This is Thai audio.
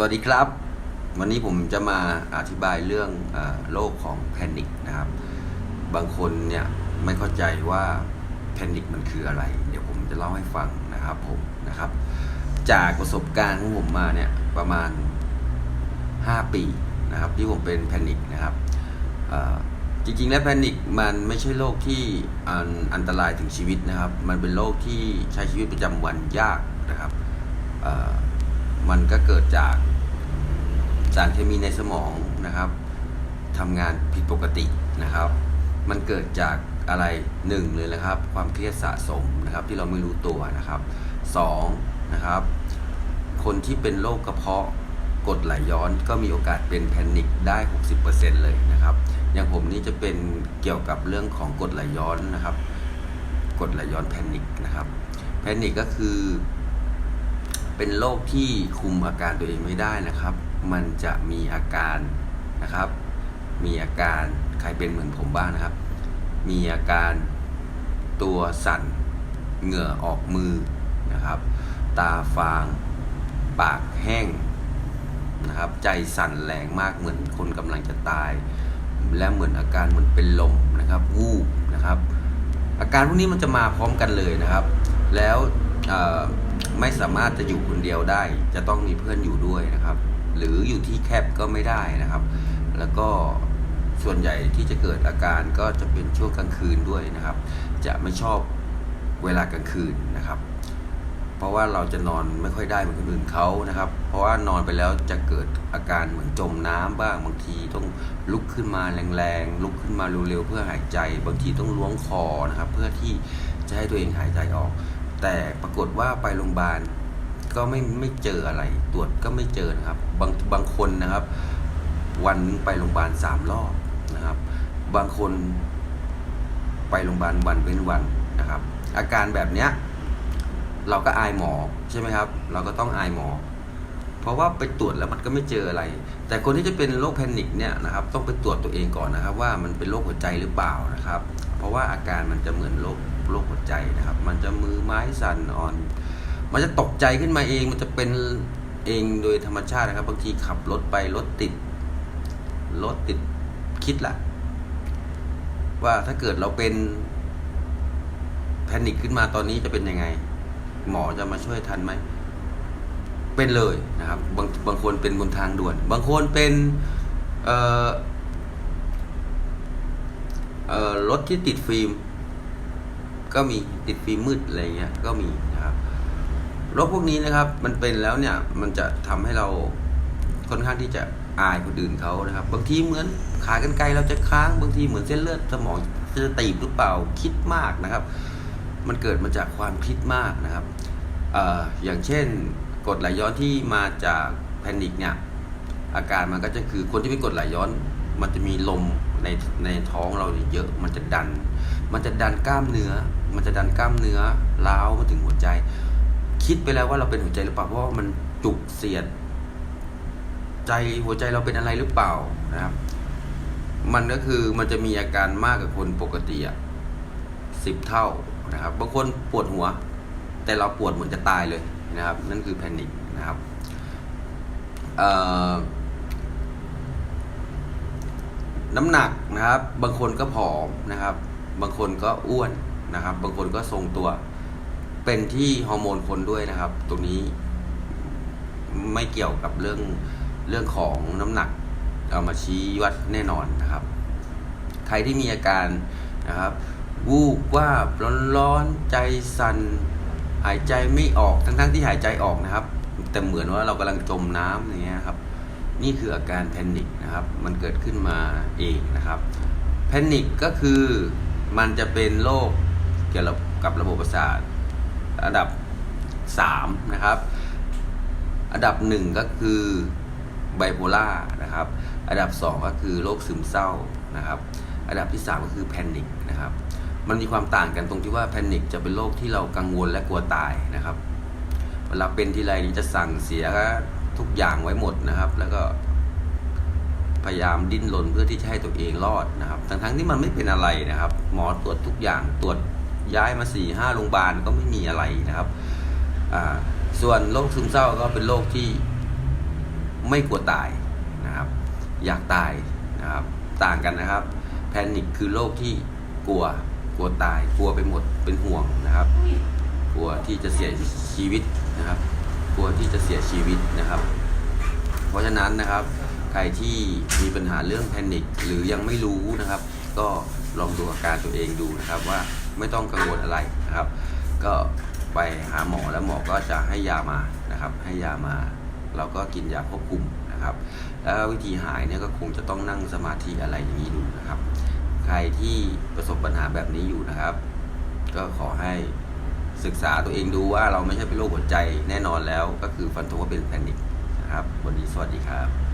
สวัสดีครับ วันนี้ผมจะมาอธิบายเรื่องอโรคของแพนิคนะครับ บางคนเนี่ยไม่เข้าใจว่าแพนิคมันคืออะไร เดี๋ยวผมจะเล่าให้ฟังนะครับผมนะครับ จากประสบการณ์ของผมมาเนี่ยประมาณ 5 ปีนะครับ ที่ผมเป็นแพนิคนะครับจริงๆแล้วแพนิคมันไม่ใช่โรคที่อันอันตรายถึงชีวิตนะครับ มันเป็นโรคที่ใช้ชีวิตประจำวันยากนะครับมันก็เกิดจาการเคมีในสมองนะครับทำงานผิดปกตินะครับ มันเกิดจากอะไรหนึ่งเลยนะครับ ความเครียดสะสมนะครับ ที่เราไม่รู้ตัวนะครับสองนะครับ คนที่เป็นโรคกระเพาะกดไหลย้อนก็มีโอกาสเป็นแพนิคได้ 60%เลยนะครับ อย่างผมนี่จะเป็นเกี่ยวกับเรื่องของกดไหลย้อนนะครับ กดไหลย้อนแพนิคนะครับ แพนิคก็คือ เป็นโรคที่คุมอาการตัวเองไม่ได้นะครับ มันจะมีอาการนะครับ มีอาการใครเป็นเหมือนผมบ้างนะครับ มีอาการตัวสั่นเหงื่อออกมือนะครับ ตาฟาง ปากแห้งนะครับ ใจสั่นแรงมากเหมือนคนกำลังจะตาย และเหมือนอาการเหมือนเป็นลมนะครับวูบนะครับ อาการพวกนี้มันจะมาพร้อมกันเลยนะครับ แล้วไม่สามารถจะอยู่คนเดียวได้ จะต้องมีเพื่อนอยู่ด้วยนะครับ หรืออยู่ที่แคบก็ไม่ได้นะครับ แล้วก็ส่วนใหญ่ที่จะเกิดอาการก็จะเป็นช่วงกลางคืนด้วยนะครับ จะไม่ชอบเวลากลางคืนนะครับ เพราะว่าเราจะนอนไม่ค่อยได้เหมือนคนอื่นเขานะครับ เพราะว่านอนไปแล้วจะเกิดอาการเหมือนจมน้ำบ้างบางทีต้องลุกขึ้นมาแรงๆลุกขึ้นมาเร็วๆเพื่อหายใจ บางทีต้องล้วงคอนะครับ เพื่อที่จะให้ตัวเองหายใจออก แต่ปรากฏว่าไปโรงพยาบาล ก็ไม่ไม่เจออะไร ตรวจก็ไม่เจอนะครับ บางบางคนนะครับ วันหนึงไปโรงพยาบาลสามรอบนะครับ บางคนไปโรงพยาบาลวันเป็นวันนะครับ อาการแบบเนี้ยเราก็อายหมอใช่ไหมครับ เราก็ต้องอายหมอ เพราะว่าไปตรวจแล้วมันก็ไม่เจออะไร แต่คนที่จะเป็นโรคแพนิคเนี่ยนะครับ ต้องไปตรวจตัวเองก่อนนะครับ ว่ามันเป็นโรคหัวใจหรือเปล่านะครับ เพราะว่าอาการมันจะเหมือนโรคโรคหัวใจนะครับ มันจะมือไม้สั่นอ่อน มันจะตกใจขึ้นมาเองมันจะเป็นเองโดยธรรมชาตินะครับบางทีขับรถไปรถติดรถติดคิดละว่าถ้าเกิดเราเป็นแพนิคขึ้นมาตอนนี้จะเป็นยังไง หมอจะมาช่วยทันไหม เป็นเลยนะครับ บางบางคนเป็นบนทางด่วน บางคนเป็นเอ่อเอ่อรถที่ติดฟิล์ม ก็มีติดฟิล์มมืดอะไรเงี้ยก็มีนะครับ โรคพวกนี้นะครับ มันเป็นแล้วเนี่ยมันจะทำให้เราค่อนข้างที่จะอายคนอื่นเขานะครับ บางทีเหมือนขากรรไกรเราจะค้างบางทีเหมือนเส้นเลือดสมองจะตีบหรือเปล่าคิดมากนะครับ มันเกิดมาจากความคิดมากนะครับเอ่ออย่างเช่นกดไหลย้อนที่มาจากแพนิคเนี่ยอาการมันก็จะคือคนที่เป็นกดไหลย้อน มันจะมีลมในในท้องเราเยอะ มันจะดัน มันจะดันกล้ามเนื้อ มันจะดันกล้ามเนื้อล้าวมาถึงหัวใจ คิดไปแล้วว่าเราเป็นหัวใจหรือเปล่าเพราะว่ามันจุกเสียด ใจหัวใจเราเป็นอะไรหรือเปล่านะครับ มันก็คือมันจะมีอาการมากกว่าคนปกติอะสิบเท่านะครับบางคนปวดหัว แต่เราปวดเหมือนจะตายเลยนะครับ นั่นคือแพนิคนะครับเอ่อน้ำหนักนะครับ บางคนก็ผอมนะครับ บางคนก็อ้วนนะครับ บางคนก็ทรงตัว เป็นที่ฮอร์โมนคนด้วยนะครับ ตรงนี้ไม่เกี่ยวกับเรื่องเรื่องของน้ำหนักเอามาชี้วัดแน่นอนนะครับ ใครที่มีอาการนะครับ วูบว่าบร้อนใจสัน่นหายใจไม่ออกทั้งๆที่หายใจออกนะครับ แต่เหมือนว่าเรากำลังจมน้ำอย่างเงี้ยครับ นี่คืออาการแพนิคนะครับ มันเกิดขึ้นมาเองนะครับแพนิคก็คือมันจะเป็นโรคเกี่ยวกับระบบประสาท ระดับ 3 นะครับ อันดับหนึ่งก็คือไบโพล่านะครับ อันดับสองก็คือโรคซึมเศร้านะครับ อันดับที่สามก็คือแพนิคนะครับ มันมีความต่างกันตรงที่ว่าแพนิคจะเป็นโรคที่เรากังวลและกลัวตายนะครับ เวลาเป็นทีไรนี่จะสั่งเสียทุกอย่างไว้หมดนะครับ แล้วก็พยายามดิ้นรนเพื่อที่จะให้ตัวเองรอดนะครับ ทั้งๆที่มันไม่เป็นอะไรนะครับ หมอตรวจทุกอย่างตรวจ ย้ายมาสี่ห้าโรงพยาบาลก็ไม่มีอะไรนะครับส่วนโรคซึมเศร้าก็เป็นโรคที่ไม่กลัวตายนะครับ อยากตายนะครับต่างกันนะครับ แพนิคคือโรคที่กลัวกลัวตายกลัวไปหมดเป็นห่วงนะครับ กลัวที่จะเสียชีวิตนะครับ กลัวที่จะเสียชีวิตนะครับ เพราะฉะนั้นนะครับ ใครที่มีปัญหาเรื่องแพนิคหรือยังไม่รู้นะครับ ก็ลองดูอาการตัวเองดูนะครับว่า ไม่ต้องกังวลอะไรนะครับ ก็ไปหาหมอแล้วหมอก็จะให้ยามานะครับ ให้ยามาเราก็กินยาควบคุมนะครับ แล้ววิธีหายเนี่ยก็คงจะต้องนั่งสมาธิอะไรอย่างนี้ดูนะครับ ใครที่ประสบปัญหาแบบนี้อยู่นะครับ ก็ขอให้ศึกษาตัวเองดูว่าเราไม่ใช่เป็นโรคหัวใจแน่นอนแล้ว ก็คือฟันธงว่าเป็นแพนิคนะครับวันนี้สวัสดีครับ